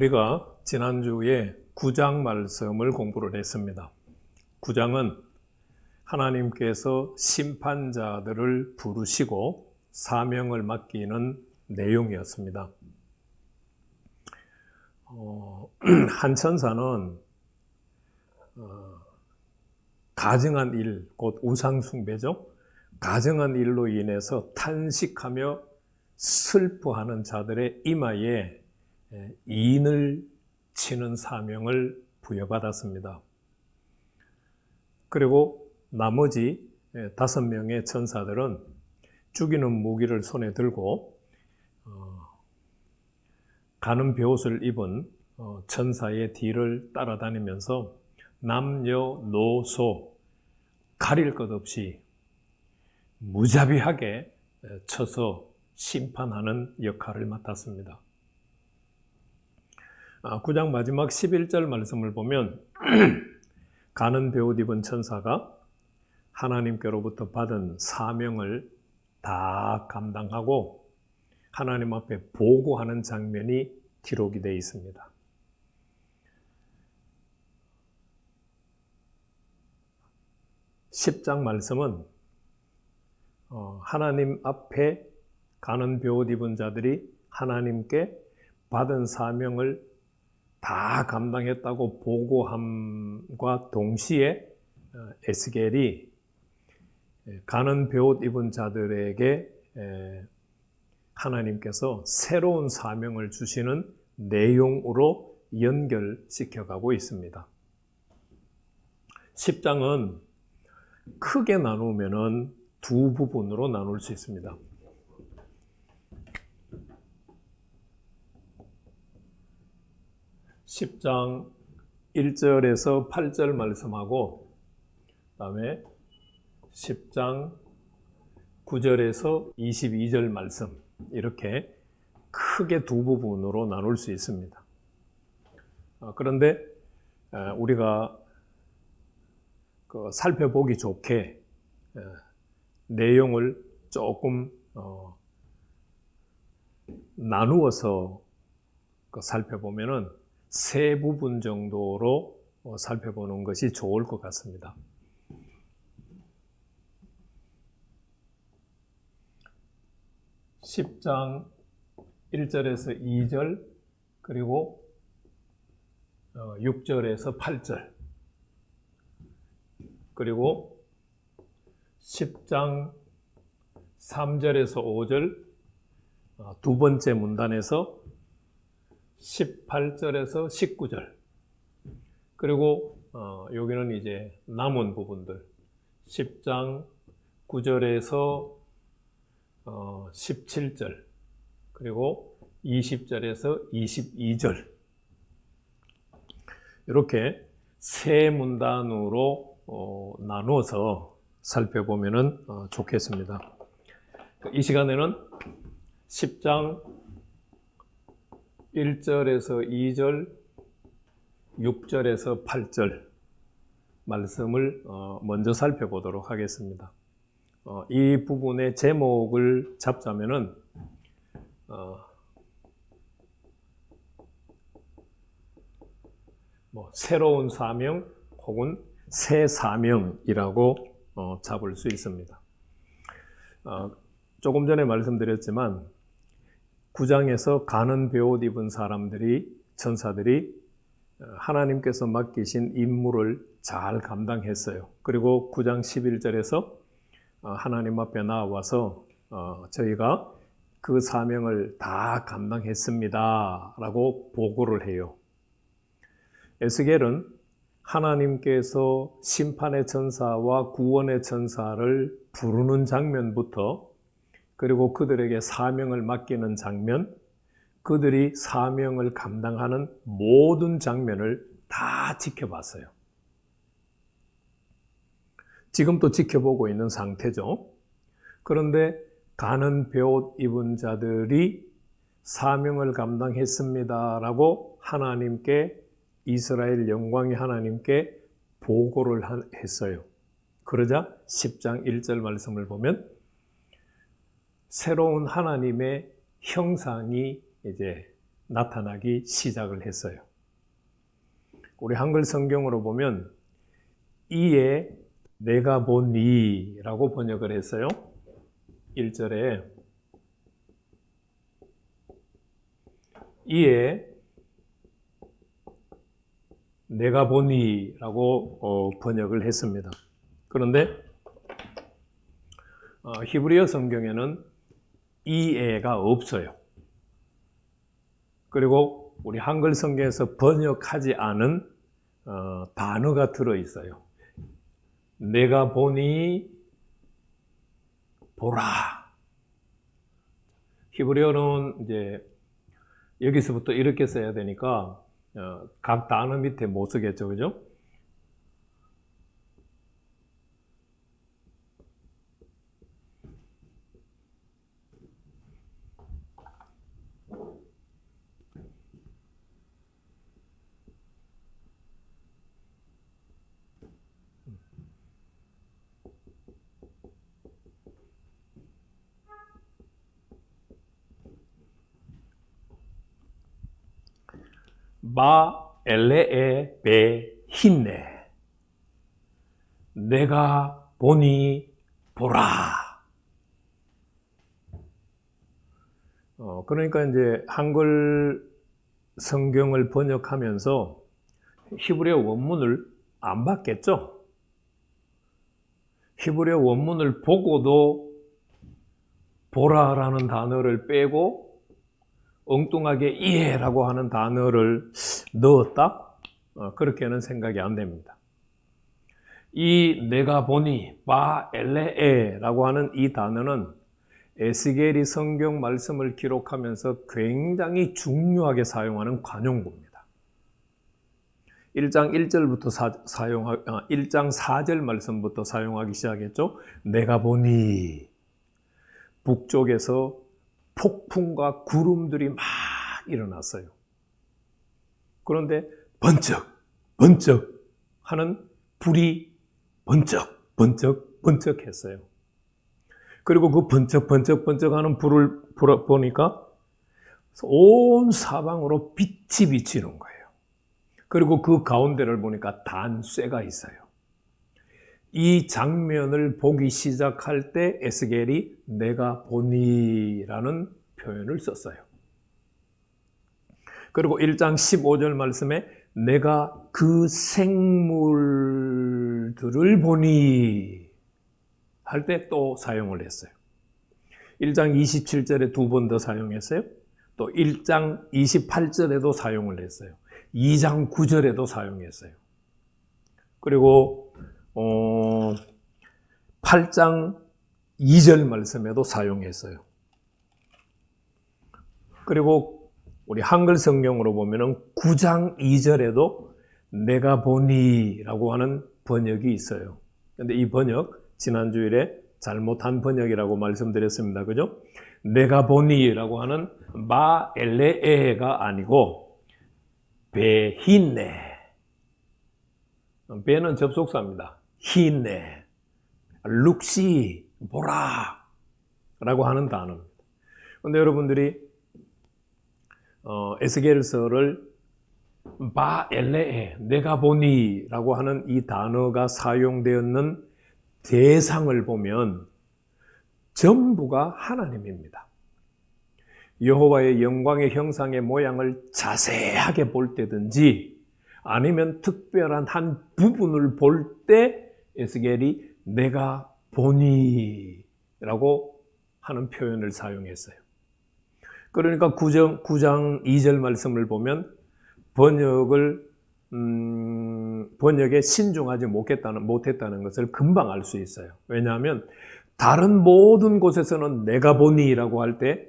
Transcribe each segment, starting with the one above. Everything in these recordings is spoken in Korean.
우리가 지난주에 9장 말씀을 공부를 했습니다. 9장은 하나님께서 심판자들을 부르시고 사명을 맡기는 내용이었습니다. 어, 한 천사는 어, 가증한 일, 곧 우상숭배죠. 가증한 일로 인해서 탄식하며 슬퍼하는 자들의 이마에 인을 치는 사명을 부여받았습니다. 그리고 나머지 다섯 명의 천사들은 죽이는 무기를 손에 들고 어, 가는 베옷을 입은 어, 천사의 뒤를 따라다니면서 남녀노소 가릴 것 없이 무자비하게 쳐서 심판하는 역할을 맡았습니다. 9장 아, 마지막 11절 말씀을 보면 가는 배옷 입은 천사가 하나님께로부터 받은 사명을 다 감당하고 하나님 앞에 보고하는 장면이 기록이 되어 있습니다. 1 0장 말씀은 어, 하나님 앞에 가는 벼옷 입은 자들이 하나님께 받은 사명을 다 감당했다고 보고함과 동시에 어, 에스겔이 가는 벼옷 입은 자들에게 하나님께서 새로운 사명을 주시는 내용으로 연결시켜 가고 있습니다. 10장은 크게 나누면은 두 부분으로 나눌 수 있습니다. 10장 1절에서 8절 말씀하고 그다음에 10장 9절에서 22절 말씀 이렇게 크게 두 부분으로 나눌 수 있습니다. 아, 그런데 우리가 그 살펴보기 좋게 내용을 조금 어, 나누어서 그 살펴보면은 세 부분 정도로 어, 살펴보는 것이 좋을 것 같습니다. 10장 1절에서 2절 그리고 6절에서 어, 8절 그리고 10장 3절에서 5절 어, 두 번째 문단에서 18절에서 19절. 그리고 어, 여기는 이제 남은 부분들. 10장 9절에서 어, 17절. 그리고 20절에서 22절. 이렇게 세 문단으로 어, 나누어서 살펴보면 어, 좋겠습니다. 이 시간에는 10장 1절에서 2절, 6절에서 8절 말씀을 어, 먼저 살펴보도록 하겠습니다. 어, 이 부분의 제목을 잡자면은 어, 뭐 새로운 사명 혹은 새 사명이라고 잡을 수 있습니다. 조금 전에 말씀드렸지만 9장에서 가는 베옷 입은 사람들이 천사들이 어, 하나님께서 맡기신 임무를 잘 감당했어요. 그리고 9장 11절에서 어, 하나님 앞에 나와서 어, 저희가 그 사명을 다 감당했습니다. 라고 보고를 해요. 에스겔은 하나님께서 심판의 천사와 구원의 천사를 부르는 장면부터 그리고 그들에게 사명을 맡기는 장면, 그들이 사명을 감당하는 모든 장면을 다 지켜봤어요. 지금도 지켜보고 있는 상태죠. 그런데 가는 배옷 입은 자들이 사명을 감당했습니다라고 하나님께 이스라엘 영광의 하나님께 보고를 했어요. 그러자 10장 1절 말씀을 보면 새로운 하나님의 형상이 이제 나타나기 시작을 했어요. 우리 한글 성경으로 보면 이에 내가 보니라고 번역을 했어요. 1절에 이에 내가 보니라고 어, 번역을 했습니다. 그런데 어, 히브리어 성경에는 이에가 없어요. 그리고 우리 한글 성경에서 번역하지 않은 어, 단어가 들어 있어요. 내가 보니 보라. 히브리어는 이제 여기서부터 이렇게 써야 되니까 어, 각 단어 밑에 못 쓰겠죠, 그죠? 마 엘레에 베 힌네 내가 보니 보라. 어, 그러니까 이제 한글 성경을 번역하면서 히브리어 원문을 안 봤겠죠? 히브리어 원문을 보고도 보라라는 단어를 빼고 엉뚱하게 이해라고 하는 단어를 넣었다? 어, 그렇게는 생각이 안 됩니다. 이 내가 보니 바 엘레에라고 하는 이 단어는 에스겔이 성경 말씀을 기록하면서 굉장히 중요하게 사용하는 관용구입니다. 1장 1절부터 사, 용하 1장 4절 말씀부터 사용하기 시작했죠. 내가 보니 북쪽에서 폭풍과 구름들이 막 일어났어요. 그런데 번쩍, 번쩍 하는 불이 번쩍, 번쩍, 번쩍 했어요. 그리고 그 번쩍, 번쩍, 번쩍 하는 불을 보니까 온 사방으로 빛이 비치는 거예요. 그리고 그 가운데를 보니까 단쇠가 있어요. 이 장면을 보기 시작할 때 에스겔이 내가 보니라는 표현을 썼어요. 그리고 1장 15절 말씀에 내가 그 생물들을 보니 할 때 또 사용을 했어요. 1장 27절에 두 번 더 사용했어요. 또 1장 28절에도 사용을 했어요. 2장 9절에도 사용했어요. 그리고 어, 8장 2절 말씀에도 사용했어요. 그리고 우리 한글 성경으로 보면은 9장 2절에도 내가 보니라고 하는 번역이 있어요. 근데 이 번역 지난주일에 잘못한 번역이라고 말씀드렸습니다. 그죠? 내가 보니라고 하는 마 엘레에가 아니고 베힌네 베는 접속사입니다. 히네, 룩시, 보라 라고 하는 단어입니다. 근데 여러분들이 어, 에스겔서를 바 엘레에 내가 보니라고 하는 이 단어가 사용되었는 대상을 보면 전부가 하나님입니다. 여호와의 영광의 형상의 모양을 자세하게 볼 때든지 아니면 특별한 한 부분을 볼 때 에스겔이 내가 보니라고 하는 표현을 사용했어요. 그러니까 9장, 9장 2절 말씀을 보면 번역을 음, 번역에 신중하지 못했다는, 못했다는 것을 금방 알 수 있어요. 왜냐하면 다른 모든 곳에서는 내가 보니라고 할 때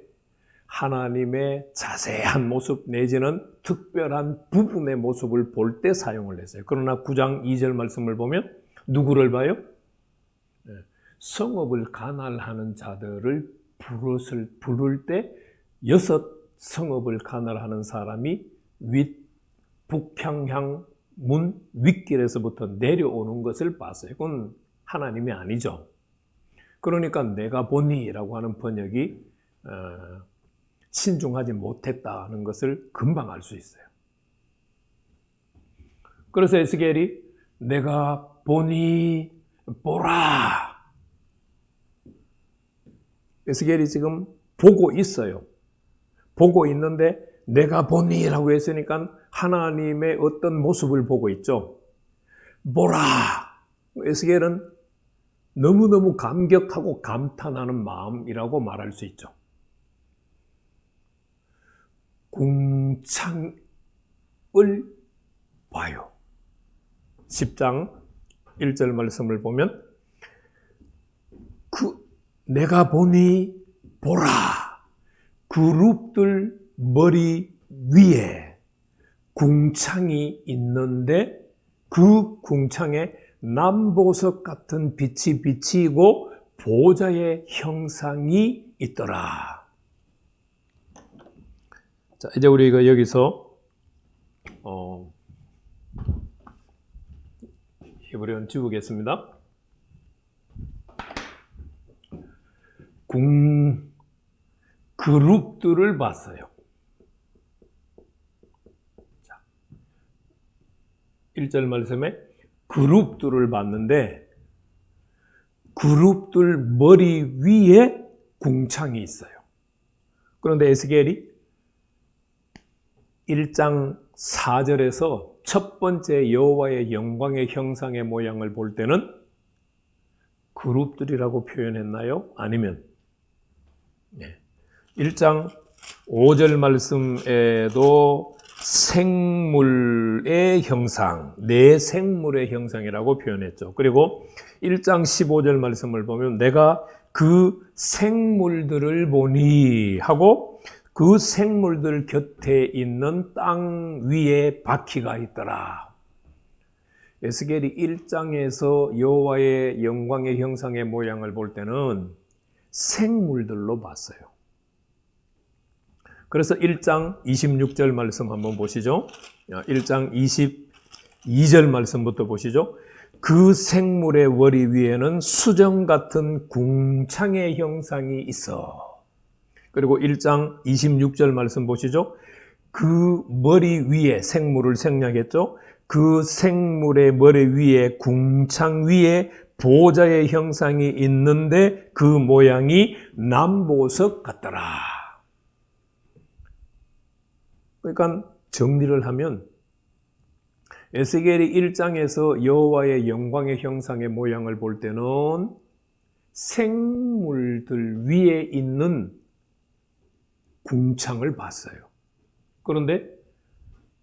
하나님의 자세한 모습 내지는 특별한 부분의 모습을 볼 때 사용을 했어요. 그러나 9장 2절 말씀을 보면 누구를 봐요? 네. 성읍을 가날하는 자들을 부를, 부를 때 여섯 성읍을 가날하는 사람이 윗 북향향 문 윗길에서부터 내려오는 것을 봤어요. 그건 하나님이 아니죠. 그러니까 내가 보니라고 하는 번역이 어, 신중하지 못했다는 것을 금방 알 수 있어요. 그래서 에스겔이 내가 보니 보라. 에스겔이 지금 보고 있어요. 보고 있는데 내가 보니라고 했으니까 하나님의 어떤 모습을 보고 있죠. 보라. 에스겔은 너무너무 감격하고 감탄하는 마음이라고 말할 수 있죠. 궁창을 봐요. 10장 1절 말씀을 보면 그 내가 보니 보라 그룹들 머리 위에 궁창이 있는데 그 궁창에 남보석 같은 빛이 비치고 보좌의 형상이 있더라. 자, 이제 우리 가 여기서 어, 히브리언 지우겠습니다. 궁 그룹들을 봤어요. 자, 1절 말씀에 그룹들을 봤는데 그룹들 머리 위에 궁창이 있어요. 그런데 에스겔이 1장 4절에서 첫 번째 여호와의 영광의 형상의 모양을 볼 때는 그룹들이라고 표현했나요? 아니면 네. 1장 5절 말씀에도 생물의 형상, 내 생물의 형상이라고 표현했죠. 그리고 1장 15절 말씀을 보면 내가 그 생물들을 보니 하고 그 생물들 곁에 있는 땅 위에 바퀴가 있더라. 에스겔이 1장에서 여호와의 영광의 형상의 모양을 볼 때는 생물들로 봤어요. 그래서 1장 26절 말씀 한번 보시죠. 1장 22절 말씀부터 보시죠. 그 생물의 머리 위에는 수정 같은 궁창의 형상이 있어. 그리고 1장 26절 말씀 보시죠. 그 머리 위에 생물을 생략했죠. 그 생물의 머리 위에 궁창 위에 보좌의 형상이 있는데 그 모양이 남보석 같더라. 그러니까 정리를 하면 에스겔이 1장에서 여호와의 영광의 형상의 모양을 볼 때는 생물들 위에 있는 궁창을 봤어요. 그런데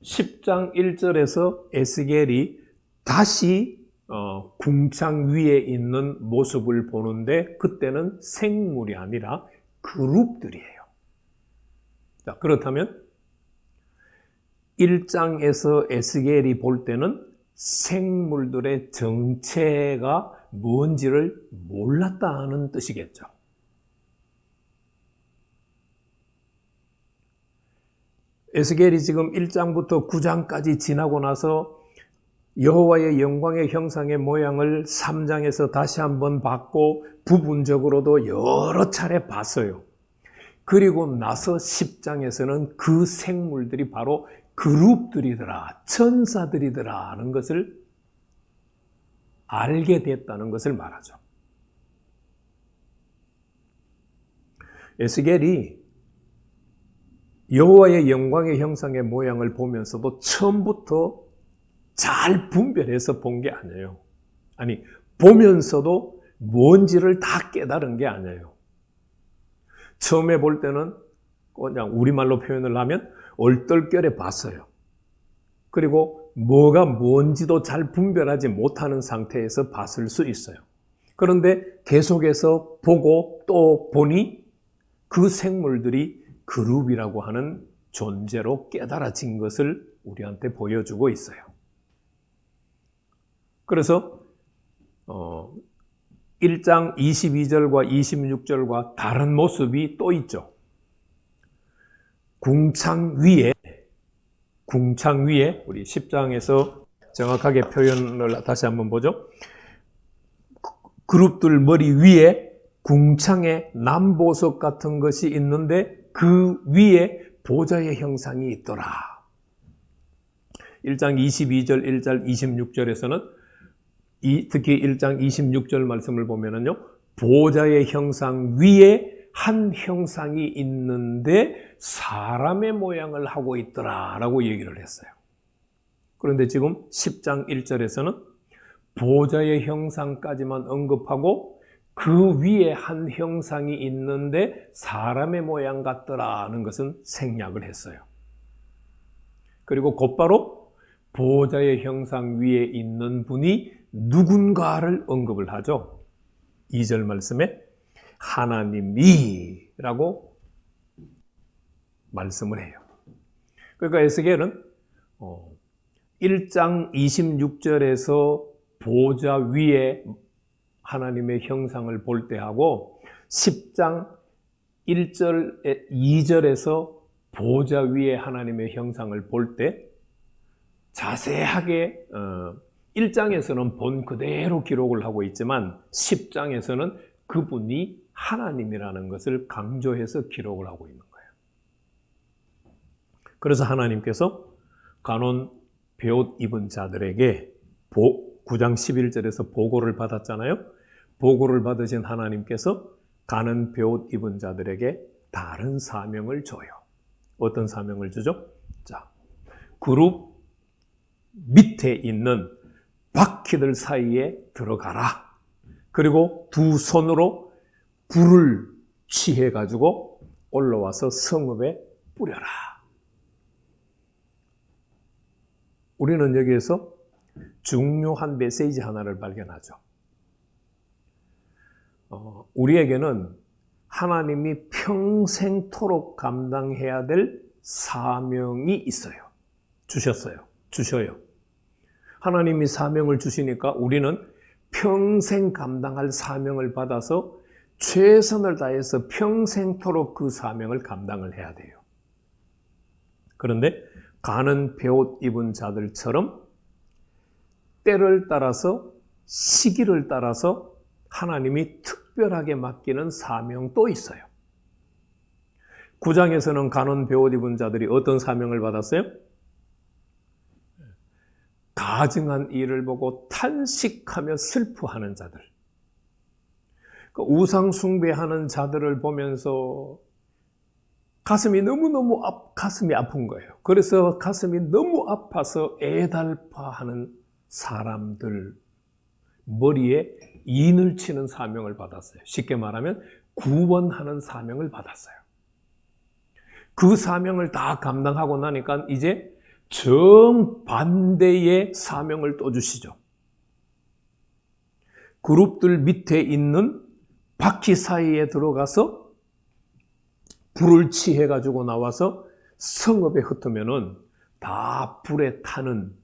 10장 1절에서 에스겔이 다시 어, 궁창 위에 있는 모습을 보는데 그때는 생물이 아니라 그룹들이에요. 자, 그렇다면 1장에서 에스겔이 볼 때는 생물들의 정체가 뭔지를 몰랐다는 뜻이겠죠. 에스겔이 지금 1장부터 9장까지 지나고 나서 여호와의 영광의 형상의 모양을 3장에서 다시 한번 봤고 부분적으로도 여러 차례 봤어요. 그리고 나서 10장에서는 그 생물들이 바로 그룹들이더라, 천사들이더라 하는 것을 알게 됐다는 것을 말하죠. 에스겔이 여호와의 영광의 형상의 모양을 보면서도 처음부터 잘 분별해서 본 게 아니에요. 아니, 보면서도 뭔지를 다 깨달은 게 아니에요. 처음에 볼 때는 그냥 우리말로 표현을 하면 얼떨결에 봤어요. 그리고 뭐가 뭔지도 잘 분별하지 못하는 상태에서 봤을 수 있어요. 그런데 계속해서 보고 또 보니 그 생물들이 그룹이라고 하는 존재로 깨달아진 것을 우리한테 보여주고 있어요. 그래서 어, 1장 22절과 26절과 다른 모습이 또 있죠. 궁창 위에 궁창 위에 우리 10장에서 정확하게 표현을 다시 한번 보죠. 그룹들 머리 위에 궁창에 남보석 같은 것이 있는데 그 위에 보좌의 형상이 있더라. 1장 22절, 1절 26절에서는 이, 특히 1장 26절 말씀을 보면은요, 보좌의 형상 위에 한 형상이 있는데 사람의 모양을 하고 있더라라고 얘기를 했어요. 그런데 지금 10장 1절에서는 보좌의 형상까지만 언급하고 그 위에 한 형상이 있는데 사람의 모양 같더라는 것은 생략을 했어요. 그리고 곧바로 보좌의 형상 위에 있는 분이 누군가를 언급을 하죠. 2절 말씀에 하나님이라고 말씀을 해요. 그러니까 에스겔은 1장 26절에서 보좌 위에 하나님의 형상을 볼 때하고 10장 1절, 2절에서 보좌 위에 하나님의 형상을 볼 때 자세하게 1장에서는 본 그대로 기록을 하고 있지만 10장에서는 그분이 하나님이라는 것을 강조해서 기록을 하고 있는 거예요. 그래서 하나님께서 간원 배옷 입은 자들에게 보, 9장 11절에서 보고를 받았잖아요. 보고를 받으신 하나님께서 가는 배옷 입은 자들에게 다른 사명을 줘요. 어떤 사명을 주죠? 자, 그룹 밑에 있는 바퀴들 사이에 들어가라. 그리고 두 손으로 불을 취해 가지고 올라와서 성읍에 뿌려라. 우리는 여기에서 중요한 메시지 하나를 발견하죠. 어, 우리에게는 하나님이 평생토록 감당해야 될 사명이 있어요. 주셨어요. 주셔요. 하나님이 사명을 주시니까 우리는 평생 감당할 사명을 받아서 최선을 다해서 평생토록 그 사명을 감당을 해야 돼요. 그런데 가는 배옷 입은 자들처럼 때를 따라서 시기를 따라서 하나님이 특별하게 맡기는 사명도 있어요. 9장에서는 가는 배옷 입은 자들이 어떤 사명을 받았어요? 가증한 일을 보고 탄식하며 슬퍼하는 자들. 그 우상 숭배하는 자들을 보면서 가슴이 너무너무 아, 가슴이 아픈 거예요. 그래서 가슴이 너무 아파서 애달파하는 사람들 머리에 인을 치는 사명을 받았어요. 쉽게 말하면 구원하는 사명을 받았어요. 그 사명을 다 감당하고 나니까 이제 정반대의 사명을 또 주시죠. 그룹들 밑에 있는 바퀴 사이에 들어가서 불을 취해 가지고 나와서 성읍에 흩으면은 다 불에 타는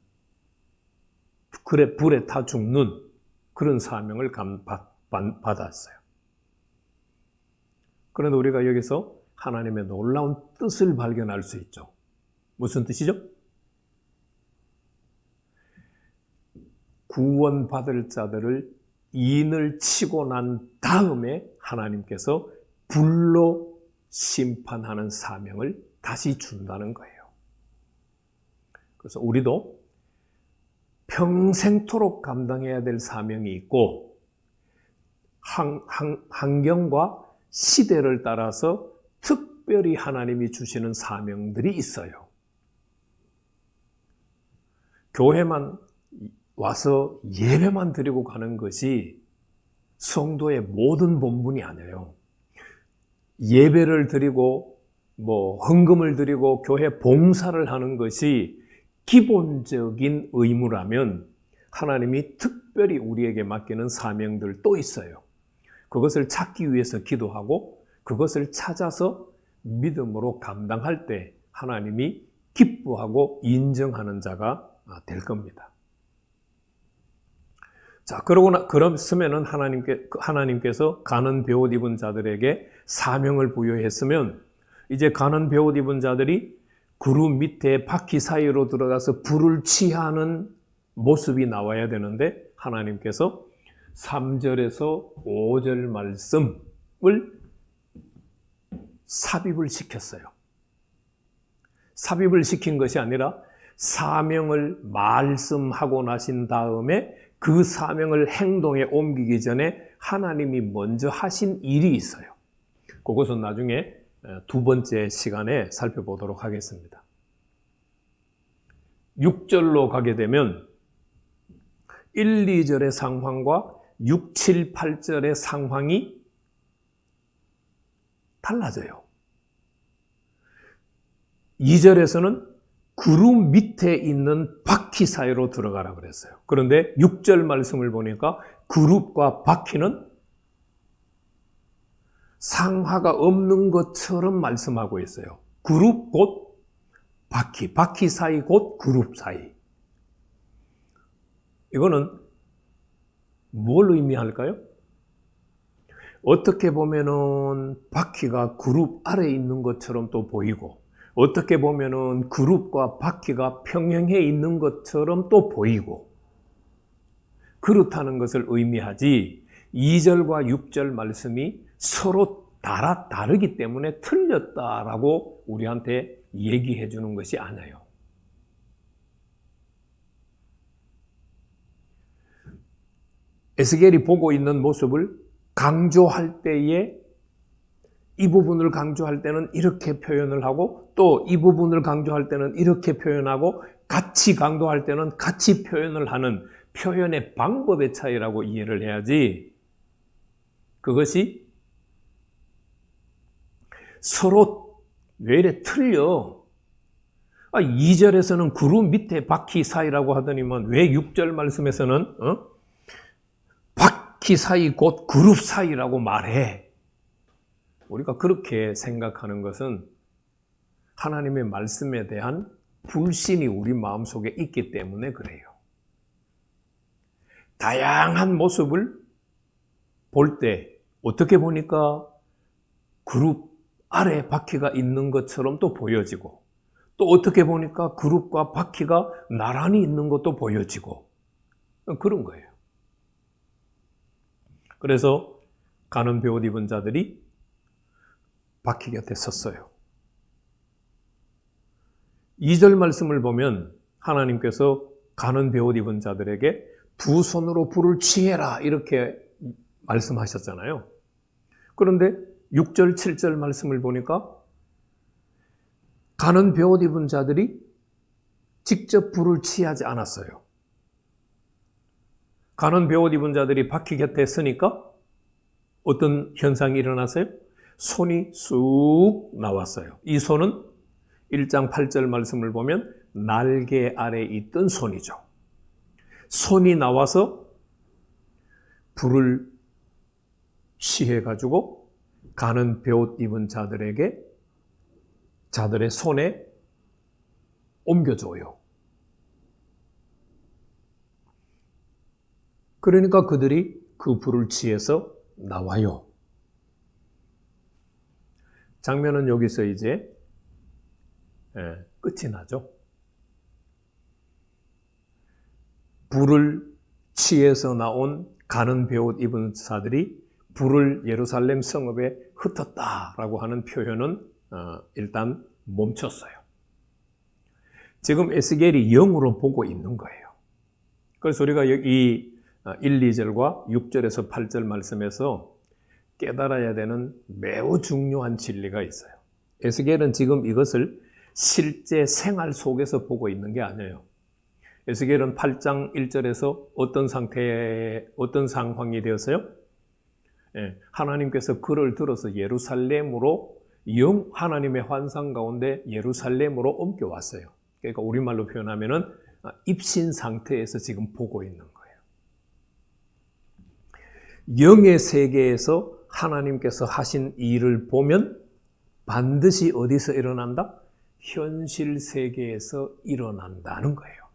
그래 불에 타 죽는 그런 사명을 받았어요. 그런데 우리가 여기서 하나님의 놀라운 뜻을 발견할 수 있죠. 무슨 뜻이죠? 구원받을 자들을 인을 치고 난 다음에 하나님께서 불로 심판하는 사명을 다시 준다는 거예요. 그래서 우리도 평생토록 감당해야 될 사명이 있고 환, 환, 환경과 시대를 따라서 특별히 하나님이 주시는 사명들이 있어요. 교회만 와서 예배만 드리고 가는 것이 성도의 모든 본분이 아니에요. 예배를 드리고 뭐 헌금을 드리고 교회 봉사를 하는 것이 기본적인 의무라면 하나님이 특별히 우리에게 맡기는 사명들 또 있어요. 그것을 찾기 위해서 기도하고 그것을 찾아서 믿음으로 감당할 때 하나님이 기뻐하고 인정하는 자가 될 겁니다. 자, 그러고 나, 그렇으면은 하나님께, 하나님께서 가는 배옷 입은 자들에게 사명을 부여했으면 이제 가는 배옷 입은 자들이 그룹 밑에 바퀴 사이로 들어가서 불을 취하는 모습이 나와야 되는데 하나님께서 3절에서 5절 말씀을 삽입을 시켰어요. 삽입을 시킨 것이 아니라 사명을 말씀하고 나신 다음에 그 사명을 행동에 옮기기 전에 하나님이 먼저 하신 일이 있어요. 그것은 나중에 두 번째 시간에 살펴보도록 하겠습니다. 6절로 가게 되면 1, 2절의 상황과 6, 7, 8절의 상황이 달라져요. 2절에서는 구름 밑에 있는 바퀴 사이로 들어가라 그랬어요. 그런데 6절 말씀을 보니까 그룹과 바퀴는 상하가 없는 것처럼 말씀하고 있어요. 그룹 곧 바퀴, 바퀴 사이 곧 그룹 사이. 이거는 뭘 의미할까요? 어떻게 보면은 바퀴가 그룹 아래에 있는 것처럼 또 보이고, 어떻게 보면은 그룹과 바퀴가 평행해 있는 것처럼 또 보이고, 그렇다는 것을 의미하지, 2절과 6절 말씀이 서로 달아, 다르기 때문에 틀렸다라고 우리한테 얘기해 주는 것이 아니에요. 에스겔이 보고 있는 모습을 강조할 때에 이 부분을 강조할 때는 이렇게 표현을 하고 또 이 부분을 강조할 때는 이렇게 표현하고 같이 강조할 때는 같이 표현을 하는 표현의 방법의 차이라고 이해를 해야지 그것이 서로 왜 이래 틀려? 아, 2절에서는 구름 밑에 바퀴 사이라고 하더니만 왜 6절 말씀에서는 어? 바퀴 사이 곧 그룹 사이라고 말해? 우리가 그렇게 생각하는 것은 하나님의 말씀에 대한 불신이 우리 마음속에 있기 때문에 그래요. 다양한 모습을 볼 때 어떻게 보니까 그룹 아래 바퀴가 있는 것처럼 또 보여지고 또 어떻게 보니까 그룹과 바퀴가 나란히 있는 것도 보여지고 그런 거예요. 그래서 가는 배옷 입은 자들이 바퀴 곁에 섰어요. 2절 말씀을 보면 하나님께서 가는 배옷 입은 자들에게 두 손으로 불을 취해라 이렇게 말씀하셨잖아요. 그런데 6절, 7절 말씀을 보니까 가는 배옷 입은 자들이 직접 불을 취하지 않았어요. 가는 배옷 입은 자들이 바퀴 곁에 서니까 어떤 현상이 일어났어요? 손이 쑥 나왔어요. 이 손은 1장 8절 말씀을 보면 날개 아래 있던 손이죠. 손이 나와서 불을 시해 가지고 가는 배옷 입은 자들에게 자들의 손에 옮겨줘요. 그러니까 그들이 그 불을 취해서 나와요. 장면은 여기서 이제 예, 끝이 나죠. 불을 취해서 나온 가는 배옷 입은 자들이 불을 예루살렘 성읍에 흩었다라고 하는 표현은 어, 일단 멈췄어요. 지금 에스겔이 영으로 보고 있는 거예요. 그래서 우리가 이 1, 2절과 6절에서 8절 말씀에서 깨달아야 되는 매우 중요한 진리가 있어요. 에스겔은 지금 이것을 실제 생활 속에서 보고 있는 게 아니에요. 에스겔은 8장 1절에서 어떤 상태에 어떤 상황이 되었어요? 예, 하나님께서 그를 들어서 예루살렘으로 영 하나님의 환상 가운데 예루살렘으로 옮겨왔어요. 그러니까 우리말로 표현하면은 입신 상태에서 지금 보고 있는 거예요. 영의 세계에서 하나님께서 하신 일을 보면 반드시 어디서 일어난다? 현실 세계에서 일어난다는 거예요.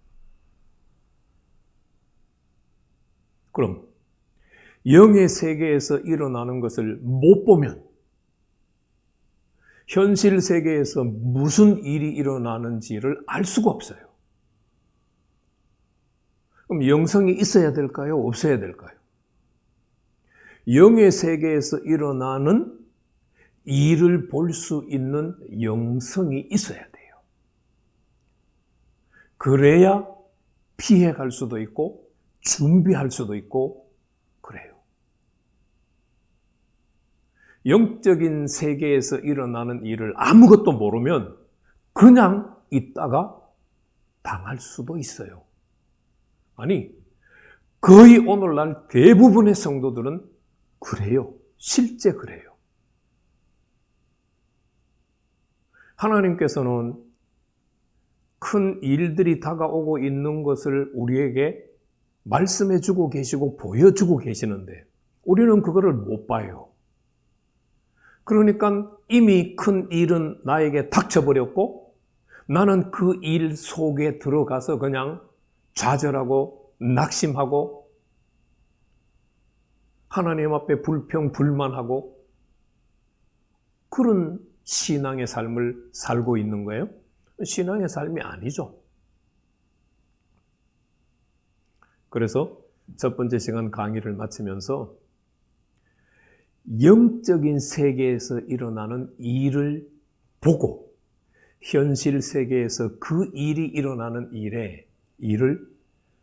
그럼 영의 세계에서 일어나는 것을 못 보면 현실 세계에서 무슨 일이 일어나는지를 알 수가 없어요. 그럼 영성이 있어야 될까요? 없어야 될까요? 영의 세계에서 일어나는 일을 볼 수 있는 영성이 있어야 돼요. 그래야 피해 갈 수도 있고 준비할 수도 있고 그래요. 영적인 세계에서 일어나는 일을 아무것도 모르면 그냥 있다가 당할 수도 있어요. 아니, 거의 오늘날 대부분의 성도들은 그래요. 실제 그래요. 하나님께서는 큰 일들이 다가오고 있는 것을 우리에게 말씀해 주고 계시고 보여주고 계시는데 우리는 그거를 못 봐요. 그러니까 이미 큰 일은 나에게 닥쳐버렸고 나는 그 일 속에 들어가서 그냥 좌절하고 낙심하고 하나님 앞에 불평, 불만하고 그런 신앙의 삶을 살고 있는 거예요? 신앙의 삶이 아니죠. 그래서 첫 번째 시간 강의를 마치면서 영적인 세계에서 일어나는 일을 보고 현실 세계에서 그 일이 일어나는 일에 일을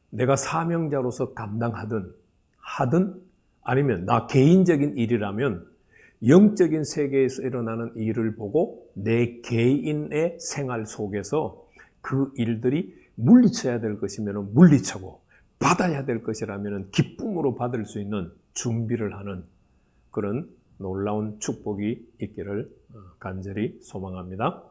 내가 사명자로서 감당하든 하든 아니면 나 개인적인 일이라면 영적인 세계에서 일어나는 일을 보고 내 개인의 생활 속에서 그 일들이 물리쳐야 될 것이면 물리쳐고 받아야 될 것이라면 기쁨으로 받을 수 있는 준비를 하는 그런 놀라운 축복이 있기를 간절히 소망합니다.